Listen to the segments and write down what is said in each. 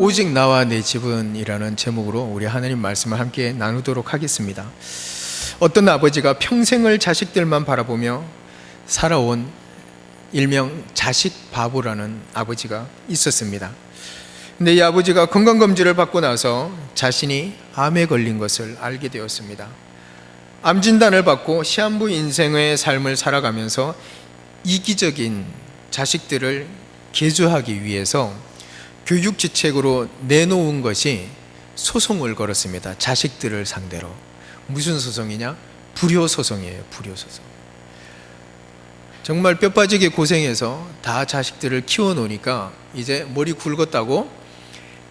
오직 나와 내 집은이라는 제목으로 우리 하나님 말씀을 함께 나누도록 하겠습니다. 어떤 아버지가 평생을 자식들만 바라보며 살아온 일명 자식 바보라는 아버지가 있었습니다. 근데 이 아버지가 건강검진을 받고 나서 자신이 암에 걸린 것을 알게 되었습니다. 암 진단을 받고 시한부 인생의 삶을 살아가면서 이기적인 자식들을 개조하기 위해서 교육지책으로 내놓은 것이 소송을 걸었습니다. 자식들을 상대로. 무슨 소송이냐? 불효 소송이에요. 불효 소송. 정말 뼈 빠지게 고생해서 다 자식들을 키워놓으니까 이제 머리 굵었다고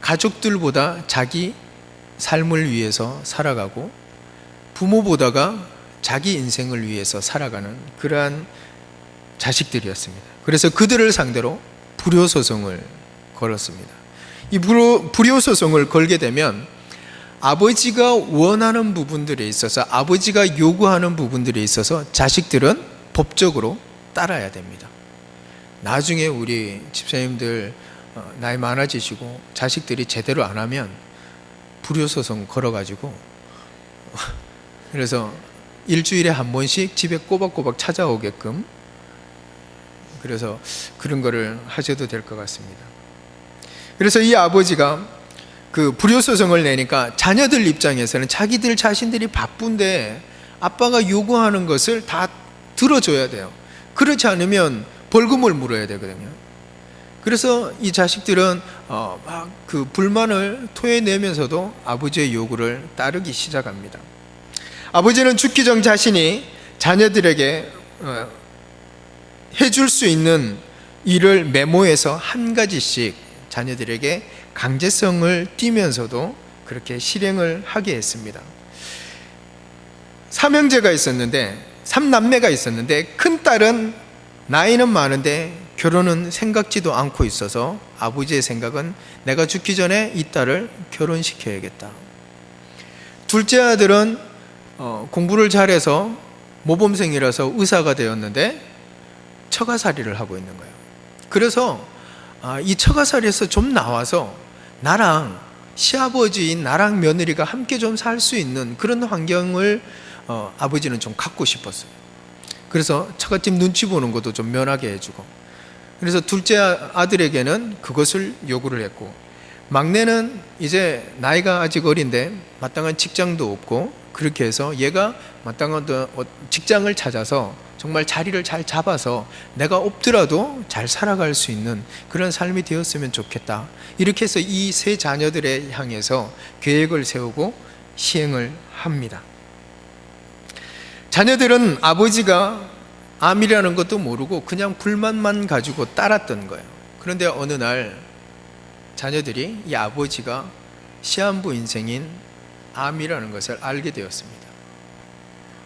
가족들보다 자기 삶을 위해서 살아가고 부모보다가 자기 인생을 위해서 살아가는 그러한 자식들이었습니다. 그래서 그들을 상대로 불효소송을 걸었습니다. 이 불효, 불효 소송을 걸게 되면 아버지가 원하는 부분들에 있어서 아버지가 요구하는 부분들에 있어서 자식들은 법적으로 따라야 됩니다. 나중에 우리 집사님들 어, 나이 많아지시고 자식들이 제대로 안 하면 불효소송 걸어가지고 그래서 일주일에 한 번씩 집에 꼬박꼬박 찾아오게끔 그래서 그런 거를 하셔도 될 것 같습니다. 그래서 이 아버지가 그 불효 소송을 내니까 자녀들 입장에서는 자기들 자신들이 바쁜데 아빠가 요구하는 것을 다 들어줘야 돼요. 그렇지 않으면 벌금을 물어야 되거든요. 그래서 이 자식들은 어, 막 그 불만을 토해내면서도 아버지의 요구를 따르기 시작합니다. 아버지는 죽기 전 자신이 자녀들에게 어, 해줄 수 있는 일을 메모해서 한 가지씩 자녀들에게 강제성을 띠면서도 그렇게 실행을 하게 했습니다. 삼형제가 있었는데 삼남매가 있었는데 큰 딸은 나이는 많은데 결혼은 생각지도 않고 있어서 아버지의 생각은 내가 죽기 전에 이 딸을 결혼시켜야겠다. 둘째 아들은 어, 공부를 잘해서 모범생이라서 의사가 되었는데 처가살이를 하고 있는 거예요. 그래서 아, 이 처가살이에서 좀 나와서 나랑 시아버지인 나랑 며느리가 함께 좀 살 수 있는 그런 환경을 어, 아버지는 좀 갖고 싶었어요. 그래서 처갓집 눈치 보는 것도 좀 면하게 해주고 그래서 둘째 아들에게는 그것을 요구를 했고 막내는 이제 나이가 아직 어린데 마땅한 직장도 없고 그렇게 해서 얘가 마땅한 어, 직장을 찾아서 정말 자리를 잘 잡아서 내가 없더라도 잘 살아갈 수 있는 그런 삶이 되었으면 좋겠다. 이렇게 해서 이 세 자녀들에 향해서 계획을 세우고 시행을 합니다. 자녀들은 아버지가 암이라는 것도 모르고 그냥 불만만 가지고 따랐던 거예요. 그런데 어느 날 자녀들이 이 아버지가 시한부 인생인 암이라는 것을 알게 되었습니다.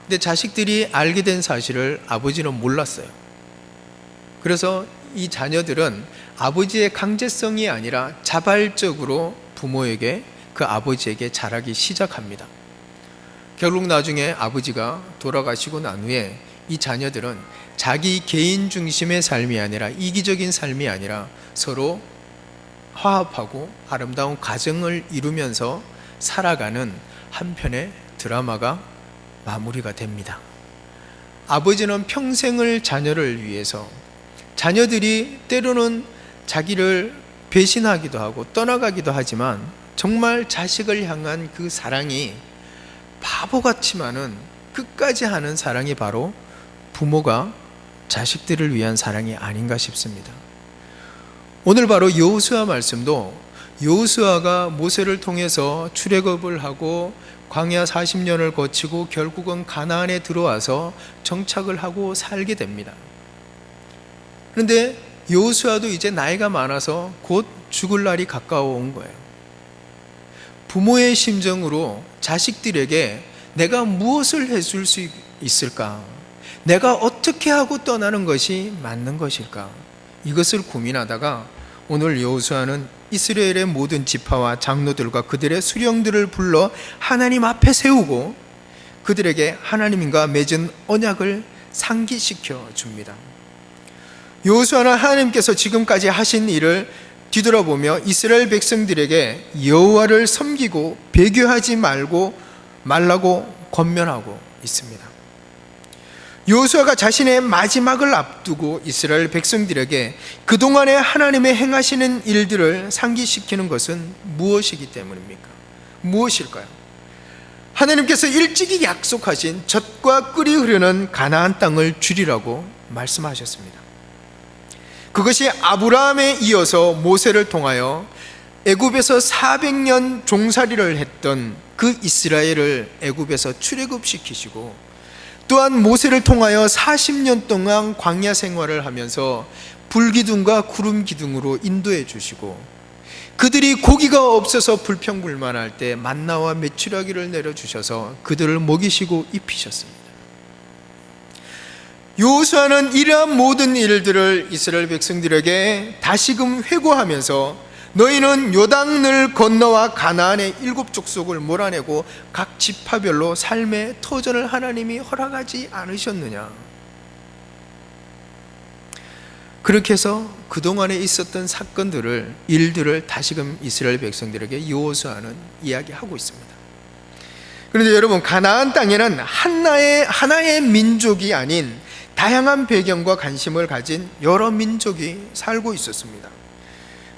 근데 자식들이 알게 된 사실을 아버지는 몰랐어요. 그래서 이 자녀들은 아버지의 강제성이 아니라 자발적으로 부모에게 그 아버지에게 잘하기 시작합니다. 결국 나중에 아버지가 돌아가시고 난 후에 이 자녀들은 자기 개인 중심의 삶이 아니라 이기적인 삶이 아니라 서로 화합하고 아름다운 가정을 이루면서 살아가는 한편의 드라마가 마무리가 됩니다. 아버지는 평생을 자녀를 위해서 자녀들이 때로는 자기를 배신하기도 하고 떠나가기도 하지만 정말 자식을 향한 그 사랑이 바보 같지만은 끝까지 하는 사랑이 바로 부모가 자식들을 위한 사랑이 아닌가 싶습니다. 오늘 바로 여호수아 말씀도 여호수아가 모세를 통해서 출애굽을 하고 광야 40년을 거치고 결국은 가나안에 들어와서 정착을 하고 살게 됩니다. 그런데 여호수아도 이제 나이가 많아서 곧 죽을 날이 가까워 온 거예요. 부모의 심정으로 자식들에게 내가 무엇을 해줄 수 있을까? 내가 어떻게 하고 떠나는 것이 맞는 것일까? 이것을 고민하다가 오늘 여호수아는 이스라엘의 모든 지파와 장로들과 그들의 수령들을 불러 하나님 앞에 세우고 그들에게 하나님과 맺은 언약을 상기시켜 줍니다. 여호수아는 하나님께서 지금까지 하신 일을 뒤돌아보며 이스라엘 백성들에게 여호와를 섬기고 배교하지 말고 말라고 권면하고 있습니다. 여호수아가 자신의 마지막을 앞두고 이스라엘 백성들에게 그동안에 하나님의 행하시는 일들을 상기시키는 것은 무엇이기 때문입니까? 무엇일까요? 하나님께서 일찍이 약속하신 젖과 꿀이 흐르는 가나안 땅을 주리라고 말씀하셨습니다. 그것이 아브라함에 이어서 모세를 통하여 애굽에서 400년 종살이를 했던 그 이스라엘을 애굽에서 출애굽시키시고 또한 모세를 통하여 40년 동안 광야 생활을 하면서 불기둥과 구름 기둥으로 인도해 주시고 그들이 고기가 없어서 불평불만할 때 만나와 메추라기를 내려 주셔서 그들을 먹이시고 입히셨습니다. 요수아는 이러한 모든 일들을 이스라엘 백성들에게 다시금 회고하면서 너희는 요단을 건너와 가나안의 일곱 족속을 몰아내고 각 지파별로 삶의 터전을 하나님이 허락하지 않으셨느냐? 그렇게 해서 그동안에 있었던 사건들을 일들을 다시금 이스라엘 백성들에게 요호수아는 이야기하고 있습니다. 그런데 여러분 가나안 땅에는 하나의 하나의 민족이 아닌 다양한 배경과 관심을 가진 여러 민족이 살고 있었습니다.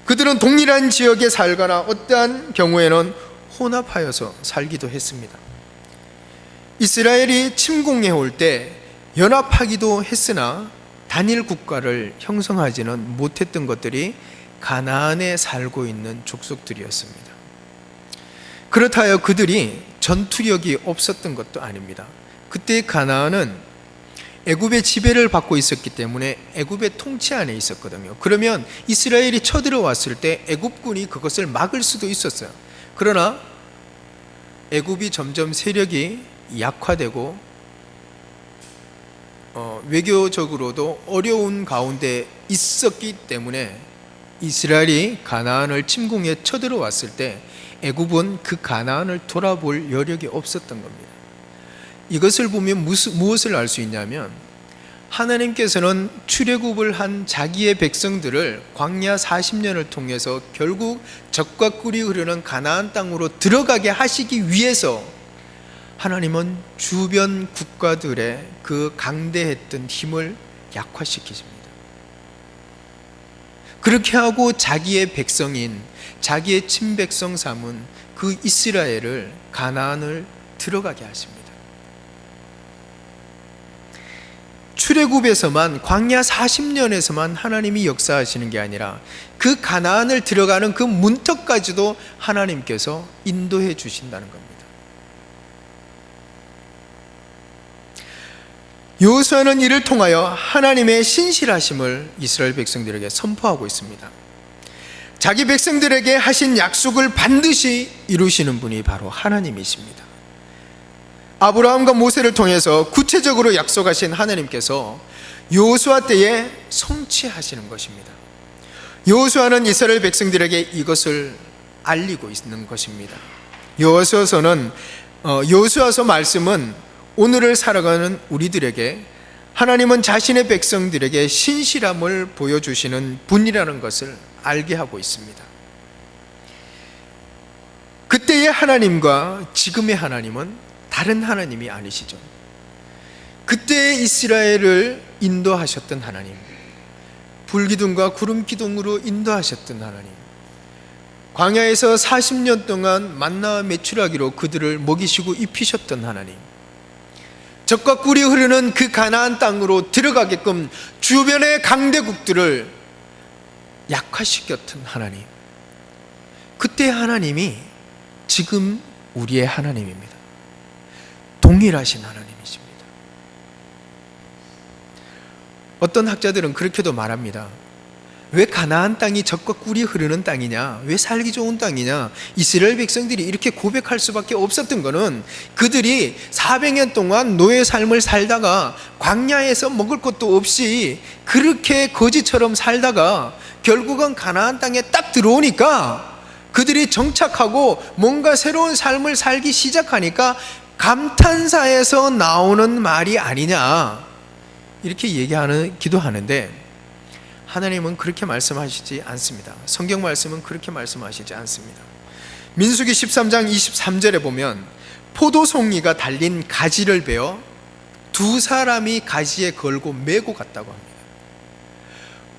그들은 동일한 지역에 살거나 어떠한 경우에는 혼합하여서 살기도 했습니다. 이스라엘이 침공해 올 때 연합하기도 했으나 단일 국가를 형성하지는 못했던 것들이 가나안에 살고 있는 족속들이었습니다. 그렇다 하여 그들이 전투력이 없었던 것도 아닙니다. 그때 가나안은 애굽의 지배를 받고 있었기 때문에 애굽의 통치 안에 있었거든요. 그러면 이스라엘이 쳐들어왔을 때 애굽군이 그것을 막을 수도 있었어요. 그러나 애굽이 점점 세력이 약화되고 어, 외교적으로도 어려운 가운데 있었기 때문에 이스라엘이 가나안을 침공해 쳐들어왔을 때 애굽은 그 가나안을 돌아볼 여력이 없었던 겁니다. 이것을 보면 무엇을 알 수 있냐면 하나님께서는 출애굽을 한 자기의 백성들을 광야 40년을 통해서 결국 적과 꿀이 흐르는 가나안 땅으로 들어가게 하시기 위해서 하나님은 주변 국가들의 그 강대했던 힘을 약화시키십니다. 그렇게 하고 자기의 백성인 자기의 친백성 삼은 그 이스라엘을 가나안을 들어가게 하십니다. 출애굽에서만 광야 40년에서만 하나님이 역사하시는 게 아니라 그 가나안을 들어가는 그 문턱까지도 하나님께서 인도해 주신다는 겁니다. 요수아는 이를 통하여 하나님의 신실하심을 이스라엘 백성들에게 선포하고 있습니다. 자기 백성들에게 하신 약속을 반드시 이루시는 분이 바로 하나님이십니다. 아브라함과 모세를 통해서 구체적으로 약속하신 하나님께서 요수아 때에 성취하시는 것입니다. 요수아는 이스라엘 백성들에게 이것을 알리고 있는 것입니다. 요수아서는 어, 요수아서 말씀은 오늘을 살아가는 우리들에게 하나님은 자신의 백성들에게 신실함을 보여주시는 분이라는 것을 알게 하고 있습니다. 그때의 하나님과 지금의 하나님은 다른 하나님이 아니시죠. 그때 이스라엘을 인도하셨던 하나님, 불기둥과 구름 기둥으로 인도하셨던 하나님, 광야에서 40년 동안 만나와 매출하기로 그들을 먹이시고 입히셨던 하나님, 적과 꿀이 흐르는 그 가나안 땅으로 들어가게끔 주변의 강대국들을 약화시켰던 하나님, 그때 하나님이 지금 우리의 하나님입니다. 동일하신 하나님이십니다. 어떤 학자들은 그렇게도 말합니다. 왜 가나안 땅이 적과 꿀이 흐르는 땅이냐? 왜 살기 좋은 땅이냐? 이스라엘 백성들이 이렇게 고백할 수밖에 없었던 것은 그들이 400년 동안 노예 삶을 살다가 광야에서 먹을 것도 없이 그렇게 거지처럼 살다가 결국은 가나안 땅에 딱 들어오니까 그들이 정착하고 뭔가 새로운 삶을 살기 시작하니까 감탄사에서 나오는 말이 아니냐 이렇게 얘기하는 기도하는데 하나님은 그렇게 말씀하시지 않습니다. 성경 말씀은 그렇게 말씀하시지 않습니다. 민수기 13장 23절에 보면 포도송이가 달린 가지를 베어 두 사람이 가지에 걸고 메고 갔다고 합니다.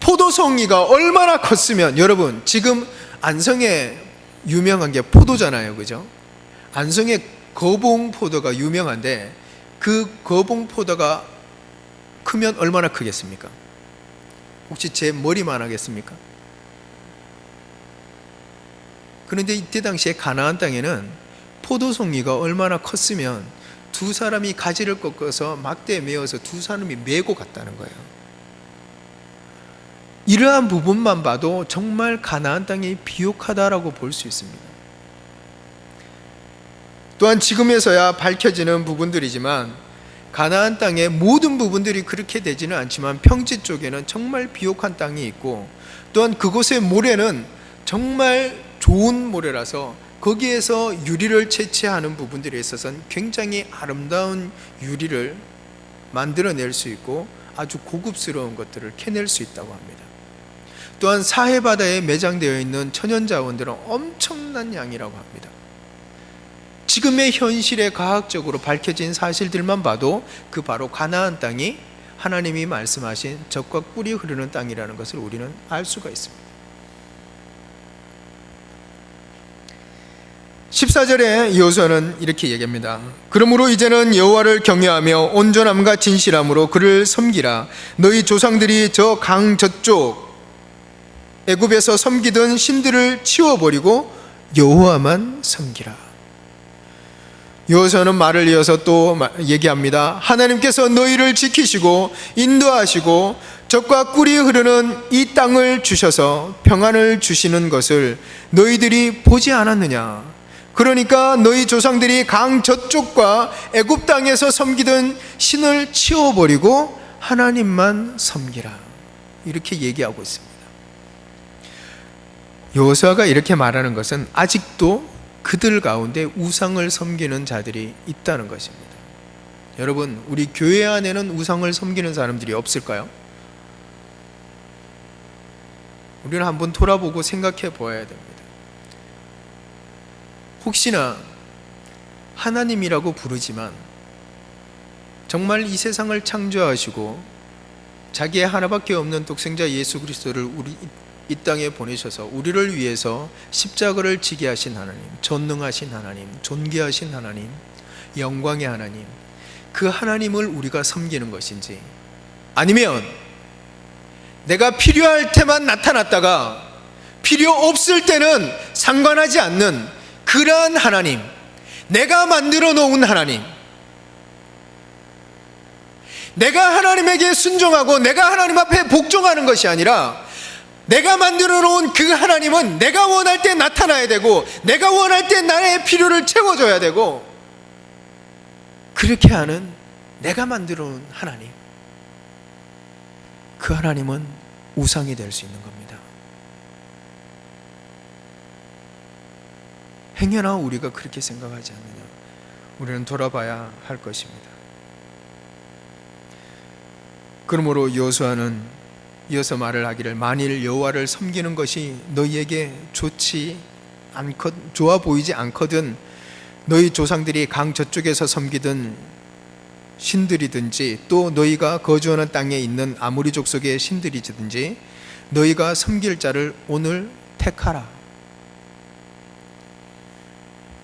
포도송이가 얼마나 컸으면 여러분 지금 안성에 유명한 게 포도잖아요. 그죠? 안성에 거봉 포도가 유명한데 그 거봉 포도가 크면 얼마나 크겠습니까? 혹시 제 머리만 하겠습니까? 그런데 이때 당시에 가나안 땅에는 포도송이가 얼마나 컸으면 두 사람이 가지를 꺾어서 막대에 메어서 두 사람이 메고 갔다는 거예요. 이러한 부분만 봐도 정말 가나안 땅이 비옥하다라고 볼 수 있습니다. 또한 지금에서야 밝혀지는 부분들이지만 가나안 땅의 모든 부분들이 그렇게 되지는 않지만 평지 쪽에는 정말 비옥한 땅이 있고 또한 그곳의 모래는 정말 좋은 모래라서 거기에서 유리를 채취하는 부분들에 있어서는 굉장히 아름다운 유리를 만들어낼 수 있고 아주 고급스러운 것들을 캐낼 수 있다고 합니다. 또한 사해 바다에 매장되어 있는 천연 자원들은 엄청난 양이라고 합니다. 지금의 현실에 과학적으로 밝혀진 사실들만 봐도 그 바로 가나안 땅이 하나님이 말씀하신 적과 꿀이 흐르는 땅이라는 것을 우리는 알 수가 있습니다. 14절에 여호수아는 이렇게 얘기합니다. 그러므로 이제는 여호와를 경외하며 온전함과 진실함으로 그를 섬기라. 너희 조상들이 저 강 저쪽 애굽에서 섬기던 신들을 치워버리고 여호와만 섬기라. 여호수아는 말을 이어서 또 얘기합니다. 하나님께서 너희를 지키시고 인도하시고 적과 꿀이 흐르는 이 땅을 주셔서 평안을 주시는 것을 너희들이 보지 않았느냐? 그러니까 너희 조상들이 강 저쪽과 애굽 땅에서 섬기던 신을 치워버리고 하나님만 섬기라. 이렇게 얘기하고 있습니다. 여호수아가 이렇게 말하는 것은 아직도 그들 가운데 우상을 섬기는 자들이 있다는 것입니다. 여러분, 우리 교회 안에는 우상을 섬기는 사람들이 없을까요? 우리는 한번 돌아보고 생각해 보아야 됩니다. 혹시나 하나님이라고 부르지만 정말 이 세상을 창조하시고 자기의 하나밖에 없는 독생자 예수 그리스도를 우리 이 땅에 보내셔서 우리를 위해서 십자가를 지게 하신 하나님, 전능하신 하나님, 존귀하신 하나님, 영광의 하나님, 그 하나님을 우리가 섬기는 것인지 아니면 내가 필요할 때만 나타났다가 필요 없을 때는 상관하지 않는 그러한 하나님, 내가 만들어 놓은 하나님, 내가 하나님에게 순종하고 내가 하나님 앞에 복종하는 것이 아니라 내가 만들어 놓은 그 하나님은 내가 원할 때 나타나야 되고 내가 원할 때 나의 필요를 채워줘야 되고 그렇게 하는 내가 만들어 놓은 하나님 그 하나님은 우상이 될 수 있는 겁니다. 행여나 우리가 그렇게 생각하지 않느냐 우리는 돌아봐야 할 것입니다. 그러므로 여호수아는 이어서 말을 하기를 만일 여호와를 섬기는 것이 너희에게 좋지 않거 좋아 보이지 않거든 너희 조상들이 강 저쪽에서 섬기던 신들이든지 또 너희가 거주하는 땅에 있는 아무리 족속의 신들이든지 너희가 섬길 자를 오늘 택하라.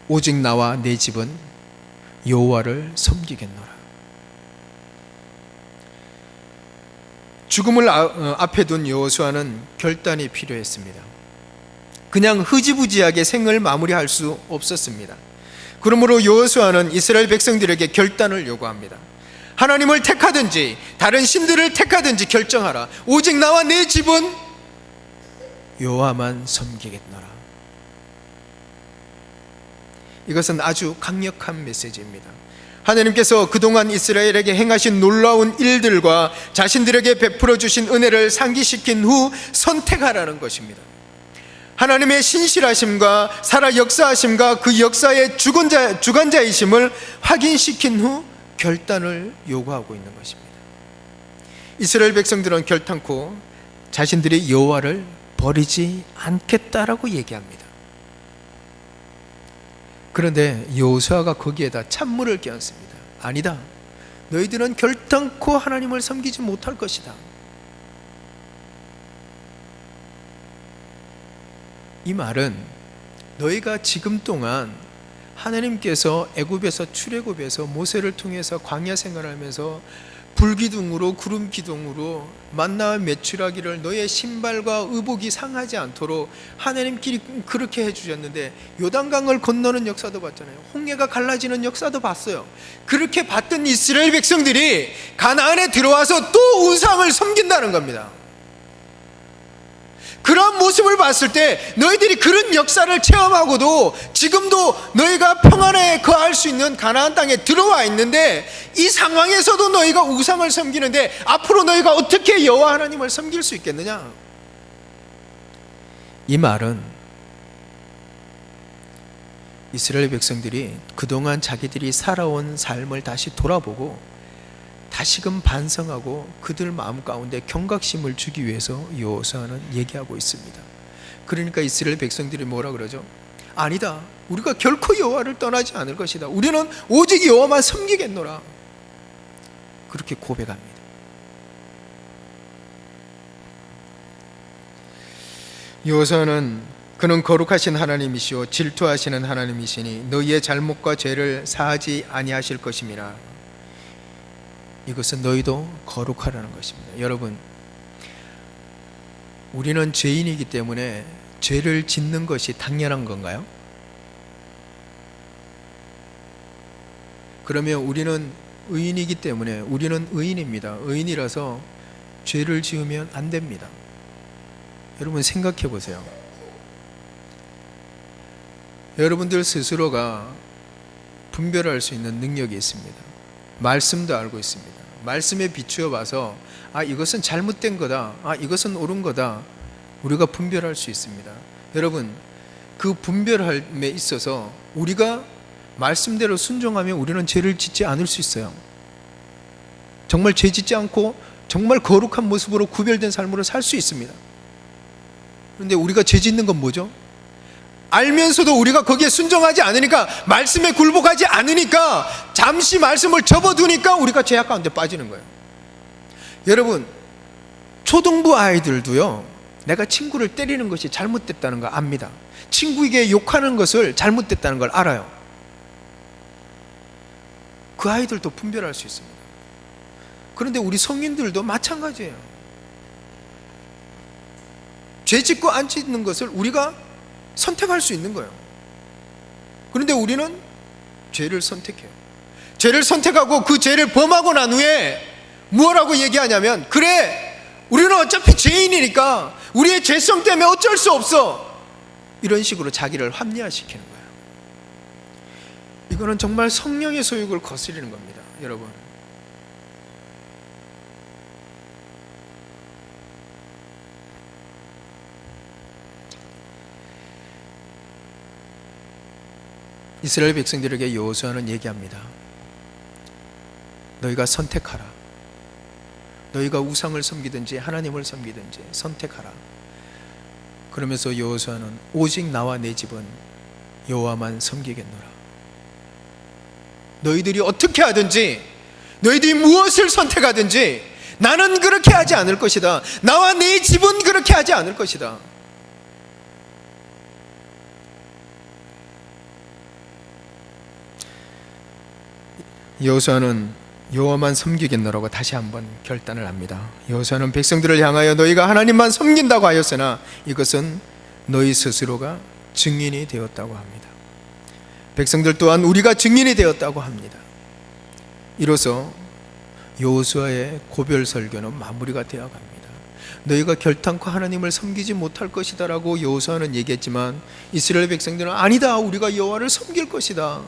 오직 나와 내 집은 여호와를 섬기겠노라 죽음을 아, 어, 앞에 둔 여호수아는 결단이 필요했습니다. 그냥 흐지부지하게 생을 마무리할 수 없었습니다. 그러므로 여호수아는 이스라엘 백성들에게 결단을 요구합니다. 하나님을 택하든지 다른 신들을 택하든지 결정하라. 오직 나와 내 집은 여호와만 섬기겠노라. 이것은 아주 강력한 메시지입니다. 하나님께서 그동안 이스라엘에게 행하신 놀라운 일들과 자신들에게 베풀어 주신 은혜를 상기시킨 후 선택하라는 것입니다. 하나님의 신실하심과 살아 역사하심과 그 역사의 주관자, 주관자이심을 확인시킨 후 결단을 요구하고 있는 것입니다. 이스라엘 백성들은 결단코 자신들이 여호와를 버리지 않겠다라고 얘기합니다. 그런데 여호수아가 거기에다 찬물을 끼얹습니다. 아니다. 너희들은 결단코 하나님을 섬기지 못할 것이다. 이 말은 너희가 지금 동안 하나님께서 애굽에서 출애굽에서 모세를 통해서 광야 생활하면서 불기둥으로 구름 기둥으로 만나와 매출하기를 너의 신발과 의복이 상하지 않도록 하나님끼리 그렇게 해주셨는데 요단강을 건너는 역사도 봤잖아요. 홍해가 갈라지는 역사도 봤어요. 그렇게 봤던 이스라엘 백성들이 가나안에 들어와서 또 우상을 섬긴다는 겁니다. 그런 모습을 봤을 때 너희들이 그런 역사를 체험하고도 지금도 너희가 평안에 거할 수 있는 가나안 땅에 들어와 있는데 이 상황에서도 너희가 우상을 섬기는데 앞으로 너희가 어떻게 여호와 하나님을 섬길 수 있겠느냐? 이 말은 이스라엘 백성들이 그동안 자기들이 살아온 삶을 다시 돌아보고 다시금 반성하고 그들 마음 가운데 경각심을 주기 위해서 여호수아는 얘기하고 있습니다. 그러니까 이스라엘 백성들이 뭐라 그러죠? 아니다. 우리가 결코 여호와를 떠나지 않을 것이다. 우리는 오직 여호와만 섬기겠노라. 그렇게 고백합니다. 여호수아는 그는 거룩하신 하나님이시오 질투하시는 하나님이시니 너희의 잘못과 죄를 사하지 아니하실 것임이라. 이것은 너희도 거룩하라는 것입니다. 여러분, 우리는 죄인이기 때문에 죄를 짓는 것이 당연한 건가요? 그러면 우리는 의인이기 때문에 우리는 의인입니다. 의인이라서 죄를 지으면 안 됩니다. 여러분 생각해 보세요. 여러분들 스스로가 분별할 수 있는 능력이 있습니다. 말씀도 알고 있습니다. 말씀에 비추어 봐서 아 이것은 잘못된 거다. 아 이것은 옳은 거다. 우리가 분별할 수 있습니다. 여러분 그 분별함에 있어서 우리가 말씀대로 순종하면 우리는 죄를 짓지 않을 수 있어요. 정말 죄 짓지 않고 정말 거룩한 모습으로 구별된 삶으로 살 수 있습니다. 그런데 우리가 죄 짓는 건 뭐죠? 알면서도 우리가 거기에 순종하지 않으니까 말씀에 굴복하지 않으니까 잠시 말씀을 접어두니까 우리가 죄악 가운데 빠지는 거예요. 여러분 초등부 아이들도요 내가 친구를 때리는 것이 잘못됐다는 거 압니다. 친구에게 욕하는 것을 잘못됐다는 걸 알아요. 그 아이들도 분별할 수 있습니다. 그런데 우리 성인들도 마찬가지예요. 죄 짓고 안 짓는 것을 우리가 선택할 수 있는 거예요. 그런데 우리는 죄를 선택해요. 죄를 선택하고 그 죄를 범하고 난 후에 무엇라고 얘기하냐면 그래 우리는 어차피 죄인이니까 우리의 죄성 때문에 어쩔 수 없어 이런 식으로 자기를 합리화시키는 거예요. 이거는 정말 성령의 소욕을 거스리는 겁니다, 여러분. 이스라엘 백성들에게 여호수아는 얘기합니다. 너희가 선택하라. 너희가 우상을 섬기든지 하나님을 섬기든지 선택하라. 그러면서 여호수아는 오직 나와 내 집은 여호와만 섬기겠노라. 너희들이 어떻게 하든지 너희들이 무엇을 선택하든지 나는 그렇게 하지 않을 것이다. 나와 내 집은 그렇게 하지 않을 것이다. 여호수아는 여호와만 섬기겠노라고 다시 한번 결단을 합니다. 여호수아는 백성들을 향하여 너희가 하나님만 섬긴다고 하였으나 이것은 너희 스스로가 증인이 되었다고 합니다. 백성들 또한 우리가 증인이 되었다고 합니다. 이로써 여호수아의 고별 설교는 마무리가 되어 갑니다. 너희가 결단코 하나님을 섬기지 못할 것이다라고 여호수아는 얘기했지만 이스라엘 백성들은 아니다. 우리가 여호와를 섬길 것이다.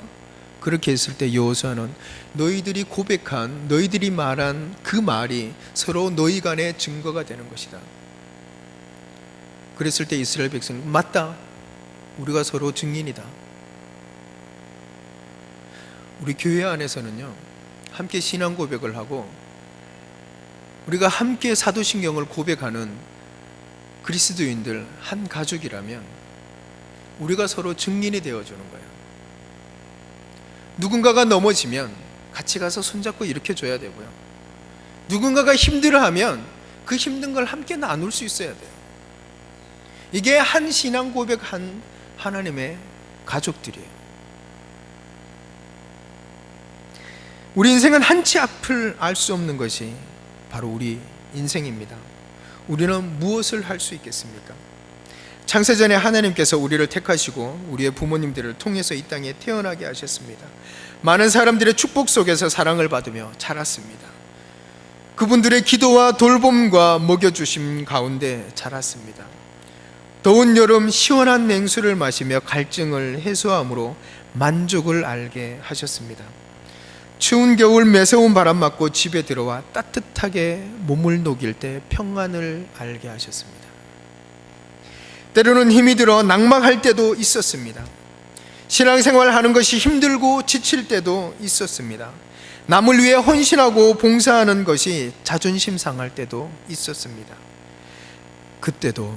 그렇게 했을 때 여호수아는 너희들이 고백한 너희들이 말한 그 말이 서로 너희 간의 증거가 되는 것이다. 그랬을 때 이스라엘 백성 맞다. 우리가 서로 증인이다. 우리 교회 안에서는요. 함께 신앙 고백을 하고 우리가 함께 사도신경을 고백하는 그리스도인들 한 가족이라면 우리가 서로 증인이 되어 주는 거예요. 누군가가 넘어지면 같이 가서 손잡고 일으켜 줘야 되고요. 누군가가 힘들어하면 그 힘든 걸 함께 나눌 수 있어야 돼요. 이게 한 신앙 고백한 하나님의 가족들이에요. 우리 인생은 한치 앞을 알 수 없는 것이 바로 우리 인생입니다. 우리는 무엇을 할 수 있겠습니까? 창세전에 하나님께서 우리를 택하시고 우리의 부모님들을 통해서 이 땅에 태어나게 하셨습니다. 많은 사람들의 축복 속에서 사랑을 받으며 자랐습니다. 그분들의 기도와 돌봄과 먹여주심 가운데 자랐습니다. 더운 여름 시원한 냉수를 마시며 갈증을 해소함으로 만족을 알게 하셨습니다. 추운 겨울 매서운 바람 맞고 집에 들어와 따뜻하게 몸을 녹일 때 평안을 알게 하셨습니다. 때로는 힘이 들어 낙망할 때도 있었습니다. 신앙생활 하는 것이 힘들고 지칠 때도 있었습니다. 남을 위해 헌신하고 봉사하는 것이 자존심 상할 때도 있었습니다. 그때도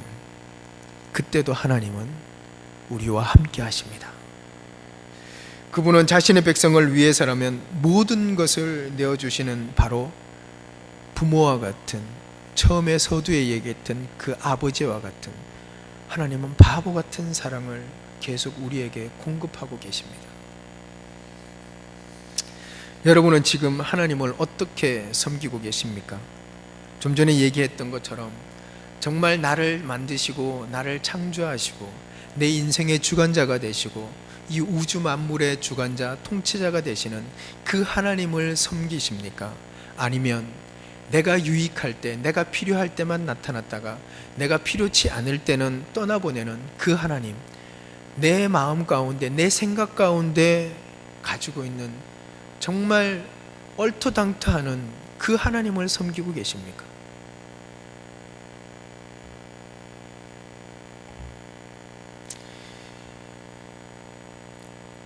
그때도 하나님은 우리와 함께 하십니다. 그분은 자신의 백성을 위해서라면 모든 것을 내어 주시는 바로 부모와 같은 처음에 서두에 얘기했던 그 아버지와 같은 하나님은 바보 같은 사랑을 계속 우리에게 공급하고 계십니다. 여러분은 지금 하나님을 어떻게 섬기고 계십니까? 좀 전에 얘기했던 것처럼 정말 나를 만드시고 나를 창조하시고 내 인생의 주관자가 되시고 이 우주 만물의 주관자 통치자가 되시는 그 하나님을 섬기십니까? 아니면 내가 유익할 때, 내가 필요할 때만 나타났다가 내가 필요치 않을 때는 떠나보내는 그 하나님, 내 마음 가운데, 내 생각 가운데 가지고 있는 정말 얼토당토하는 그 하나님을 섬기고 계십니까?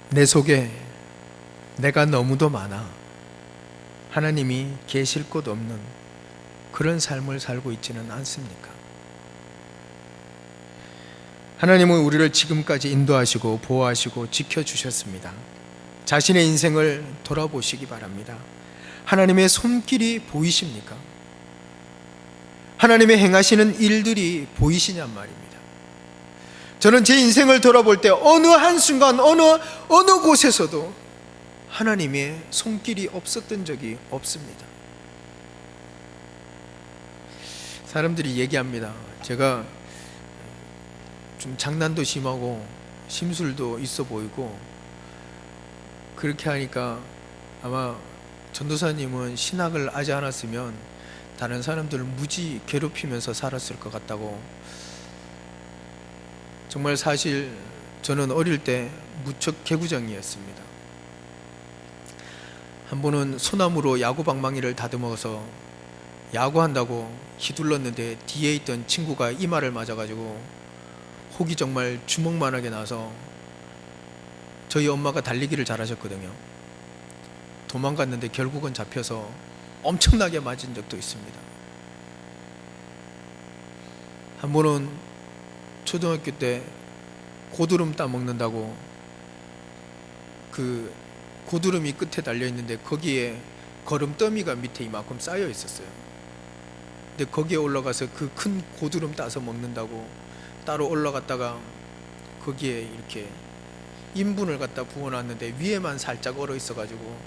내 속에 내가 너무도 많아 하나님이 계실 곳 없는 그런 삶을 살고 있지는 않습니까? 하나님은 우리를 지금까지 인도하시고 보호하시고 지켜주셨습니다. 자신의 인생을 돌아보시기 바랍니다. 하나님의 손길이 보이십니까? 하나님의 행하시는 일들이 보이시냔 말입니다. 저는 제 인생을 돌아볼 때 어느 한순간, 어느, 어느 곳에서도 하나님의 손길이 없었던 적이 없습니다. 사람들이 얘기합니다. 제가 좀 장난도 심하고 심술도 있어 보이고 그렇게 하니까 아마 전도사님은 신학을 하지 않았으면 다른 사람들을 무지 괴롭히면서 살았을 것 같다고 정말 사실 저는 어릴 때 무척 개구장이었습니다. 한 번은 소나무로 야구 방망이를 다듬어서 야구한다고 휘둘렀는데 뒤에 있던 친구가 이마를 맞아가지고 혹이 정말 주먹만하게 나서 저희 엄마가 달리기를 잘하셨거든요. 도망갔는데 결국은 잡혀서 엄청나게 맞은 적도 있습니다. 한 번은 초등학교 때 고드름 따먹는다고 그 고드름이 끝에 달려 있는데 거기에 거름더미가 밑에 이만큼 쌓여 있었어요. 근데 거기에 올라가서 그 큰 고드름 따서 먹는다고 따로 올라갔다가 거기에 이렇게 인분을 갖다 부어놨는데 위에만 살짝 얼어 있어가지고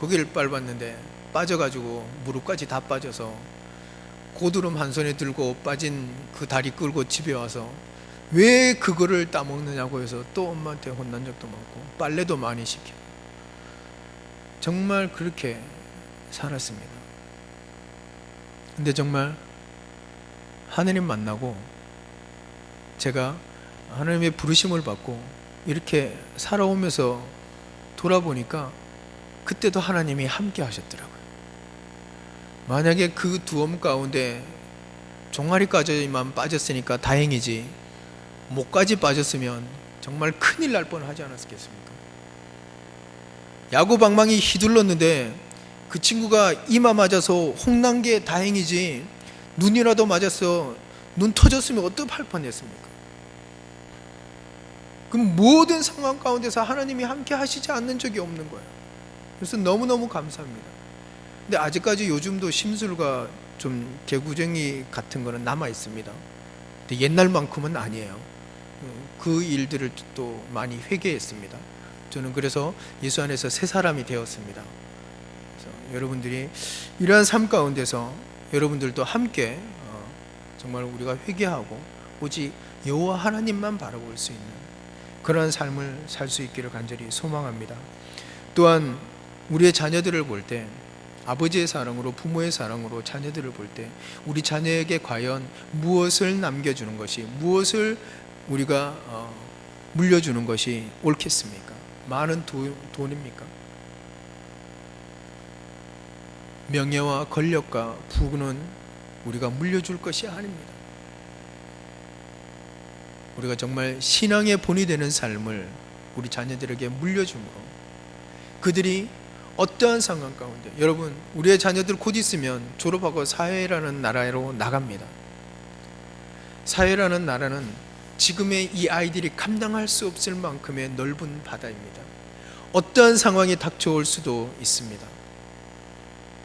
거기를 밟았는데 빠져가지고 무릎까지 다 빠져서 고드름 한 손에 들고 빠진 그 다리 끌고 집에 와서 왜 그거를 따먹느냐고 해서 또 엄마한테 혼난 적도 많고 빨래도 많이 시키고 정말 그렇게 살았습니다. 근데 정말 하느님 만나고 제가 하나님의 부르심을 받고 이렇게 살아오면서 돌아보니까 그때도 하나님이 함께 하셨더라고요. 만약에 그 두엄 가운데 종아리까지만 빠졌으니까 다행이지 목까지 빠졌으면 정말 큰일 날 뻔하지 않았겠습니까? 야구 방망이 휘둘렀는데 그 친구가 이마 맞아서 홍난 게 다행이지 눈이라도 맞았어 눈 터졌으면 어떡할 뻔했습니까? 그 모든 상황 가운데서 하나님이 함께 하시지 않는 적이 없는 거예요. 그래서 너무너무 감사합니다. 근데 아직까지 요즘도 심술과 좀 개구쟁이 같은 거는 남아 있습니다. 근데 옛날만큼은 아니에요. 그 일들을 또 많이 회개했습니다. 저는 그래서 예수 안에서 새 사람이 되었습니다. 여러분들이 이러한 삶 가운데서 여러분들도 함께 어, 정말 우리가 회개하고 오직 여호와 하나님만 바라볼 수 있는 그러한 삶을 살 수 있기를 간절히 소망합니다. 또한 우리의 자녀들을 볼 때 아버지의 사랑으로 부모의 사랑으로 자녀들을 볼 때 우리 자녀에게 과연 무엇을 남겨주는 것이 무엇을 우리가 어, 물려주는 것이 옳겠습니까? 많은 도, 돈입니까? 명예와 권력과 부는 우리가 물려줄 것이 아닙니다. 우리가 정말 신앙의 본이 되는 삶을 우리 자녀들에게 물려줌으로 그들이 어떠한 상황 가운데 여러분 우리의 자녀들 곧 있으면 졸업하고 사회라는 나라로 나갑니다. 사회라는 나라는 지금의 이 아이들이 감당할 수 없을 만큼의 넓은 바다입니다. 어떠한 상황이 닥쳐올 수도 있습니다.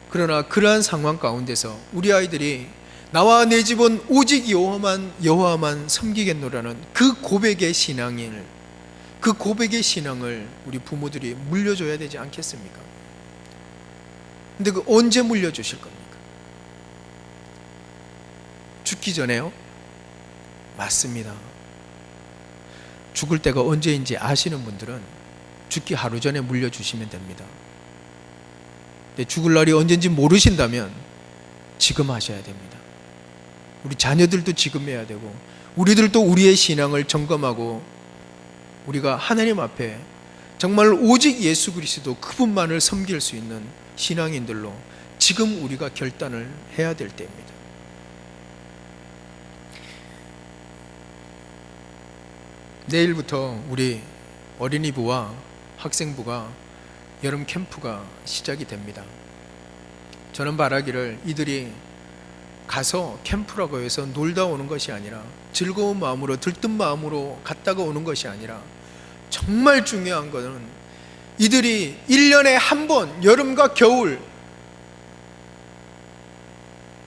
그러나 그러한 상황 가운데서 우리 아이들이 나와 내 집은 오직 여호와만 여호와만 섬기겠노라는 그 고백의 신앙을 그 고백의 신앙을 우리 부모들이 물려줘야 되지 않겠습니까? 근데 그 언제 물려주실 겁니까? 죽기 전에요? 맞습니다. 죽을 때가 언제인지 아시는 분들은 죽기 하루 전에 물려주시면 됩니다. 근데 죽을 날이 언젠지 모르신다면 지금 하셔야 됩니다. 우리 자녀들도 지금 해야 되고 우리들도 우리의 신앙을 점검하고 우리가 하나님 앞에 정말 오직 예수 그리스도 그분만을 섬길 수 있는 신앙인들로 지금 우리가 결단을 해야 될 때입니다. 내일부터 우리 어린이부와 학생부가 여름 캠프가 시작이 됩니다. 저는 바라기를 이들이 가서 캠프라고 해서 놀다 오는 것이 아니라 즐거운 마음으로 들뜬 마음으로 갔다가 오는 것이 아니라 정말 중요한 것은 이들이 1년에 한 번 여름과 겨울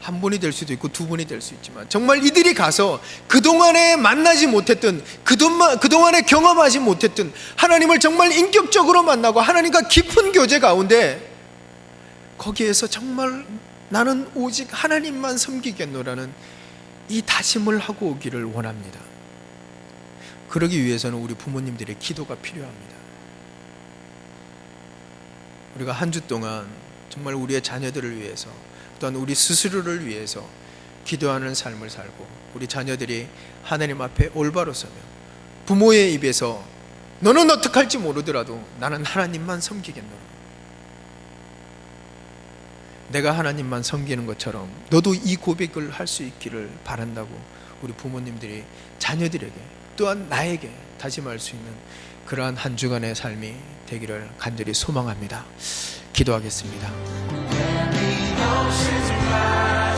한 번이 될 수도 있고 두 번이 될 수 있지만 정말 이들이 가서 그동안에 만나지 못했던 그동안, 그동안에 경험하지 못했던 하나님을 정말 인격적으로 만나고 하나님과 깊은 교제 가운데 거기에서 정말 나는 오직 하나님만 섬기겠노라는 이 다짐을 하고 오기를 원합니다. 그러기 위해서는 우리 부모님들의 기도가 필요합니다. 우리가 한 주 동안 정말 우리의 자녀들을 위해서 또한 우리 스스로를 위해서 기도하는 삶을 살고 우리 자녀들이 하나님 앞에 올바로 서며 부모의 입에서 너는 어떡할지 모르더라도 나는 하나님만 섬기겠노라. 내가 하나님만 섬기는 것처럼 너도 이 고백을 할 수 있기를 바란다고 우리 부모님들이 자녀들에게 또한 나에게 다짐할 수 있는 그러한 한 주간의 삶이 되기를 간절히 소망합니다. 기도하겠습니다. oceans rise.